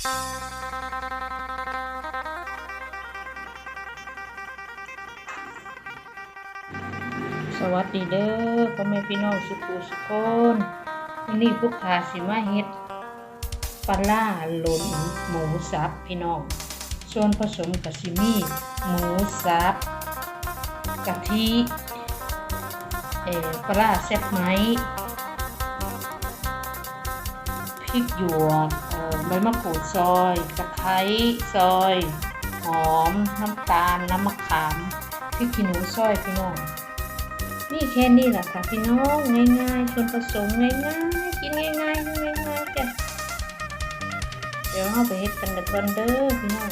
สวัสดีเด้อพ่อแม่พี่น้องสุขุสุคนวันนี้พวกขาสิมาเฮ็ดปลาล่าหล่นหมูสับพี่น้อง ส่วนผสมกับซิมีหมูสับกะทิเอ่อปลาล่าแซ่บไหมพริกหยวก ใบมะกรูดซอยตะไคร้ซอย หอม น้ำตาล น้ำมะขามพริกขี้หนูซอยพี่น้อง นี่แค่นี้แหละค่ะพี่น้องง่ายๆส่วนผสมง่ายๆกินง่ายๆง่ายๆจ้ะเดี๋ยวเราไปเฮ็ดกันกันก่อนเด้อพี่น้อง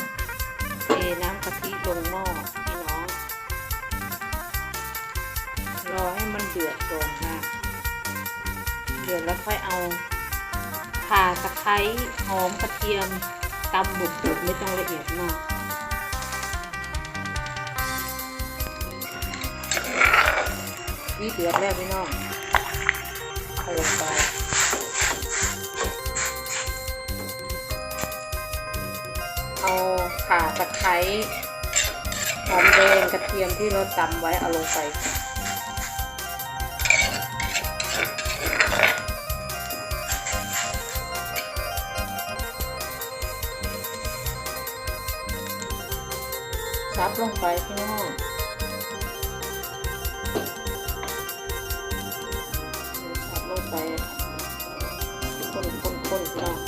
เทน้ำกะทิลงหม้อพี่น้องรอให้มันเดือดก่อนนะเดือดแล้วค่อยเอา ข่าตะไคร้หอมกระเทียมตำบุบๆไม่ต้องละเอียดมากนี่เดือดแล้วพี่น้องเอาลงไปเอาข่าตะไคร้หอมแดงกระเทียมที่เราตำไว้เอาลงไป ซับลงไปพี่น้องซับลงไปคนคนคนพี่น้อง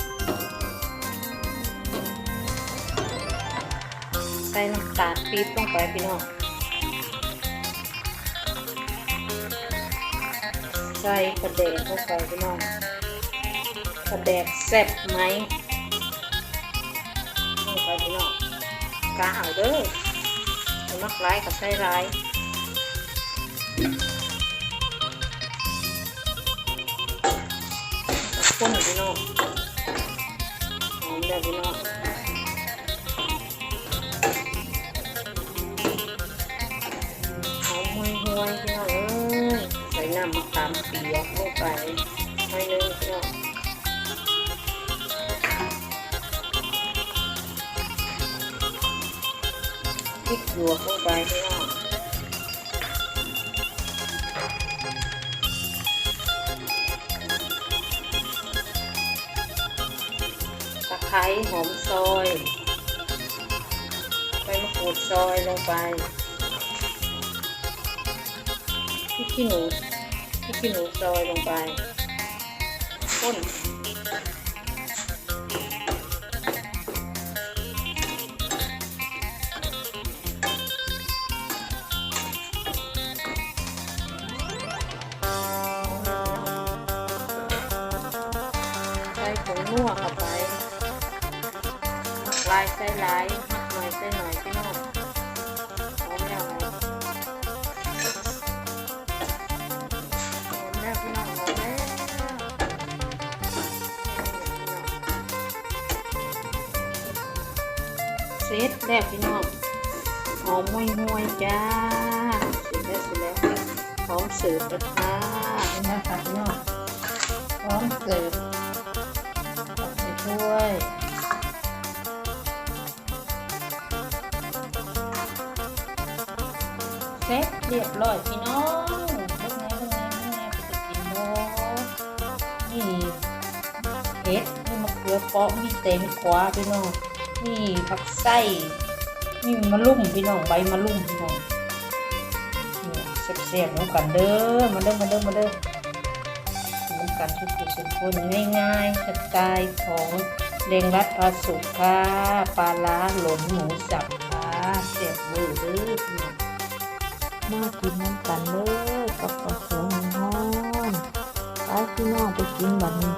ใส่น้ำตาลปี๊บลงไปพี่น้องใส่กระเดกลงไปพี่น้องกระเดกแซ่บไหมลงไปพี่น้องกาเอาเด้อ มักร้ายกับใส่ร้ายข้นพี่น้องหอมแบบพี่น้องหอมหวยห่วยๆพี่น้องเอ้ยใส่น้ำมะขามเปียกลงไป ริกหยวกลงไปพี่น้องตะไคร้หอมซอยใบมะกรูดซอยลงไปพริกขี้หนูพริกขี้หนูซอยลงไปข้น นัวเข้าไปลายใส่ลายหน่อยใส่หน่อยพี่น้องหอมแล้วไงหอมแล้วพี่น้องหอมแล้วเสร็จแล้วพี่น้องหอมห่วยห่วยจ้าเสร็จแล้วเสร็จแล้วพร้อมเสิร์ฟแล้วค่ะนี่นะคะพี่น้องพร้อมเสิร์ฟ้วย เสร็จเรียบร้อยพี่น้องเบิ่งไงเบิ่งไงเบิ่ไงไปจะกินโมนี่เห็ดนี่มะเขือเปาะมีเต็มขวาพี่น้องนี่ผักไส้นี่มะลุ่มพี่น้องใบมะลุ่มพี่น้องนี่เสียบๆน้ำกันเด้อมาเด้อมาเด้อมาเด้อ น้ำกันทุกๆสุดคนง่ายๆสไตล์ของเรงรัดพาสุกค่ะปลาล้าหลนหมูสับค่ะเสียบเวอร์เด้อพี่น้องมากินน้ำกันเลยกับข้าวสวยหอมไปพี่น้องไปกินบัดนี้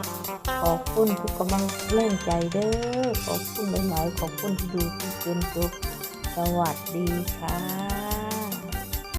ขอบคุณทุกกำลังแรงใจเด้อขอบคุณหลายๆขอบคุณที่ดูที่จนจบสวัสดีค่ะ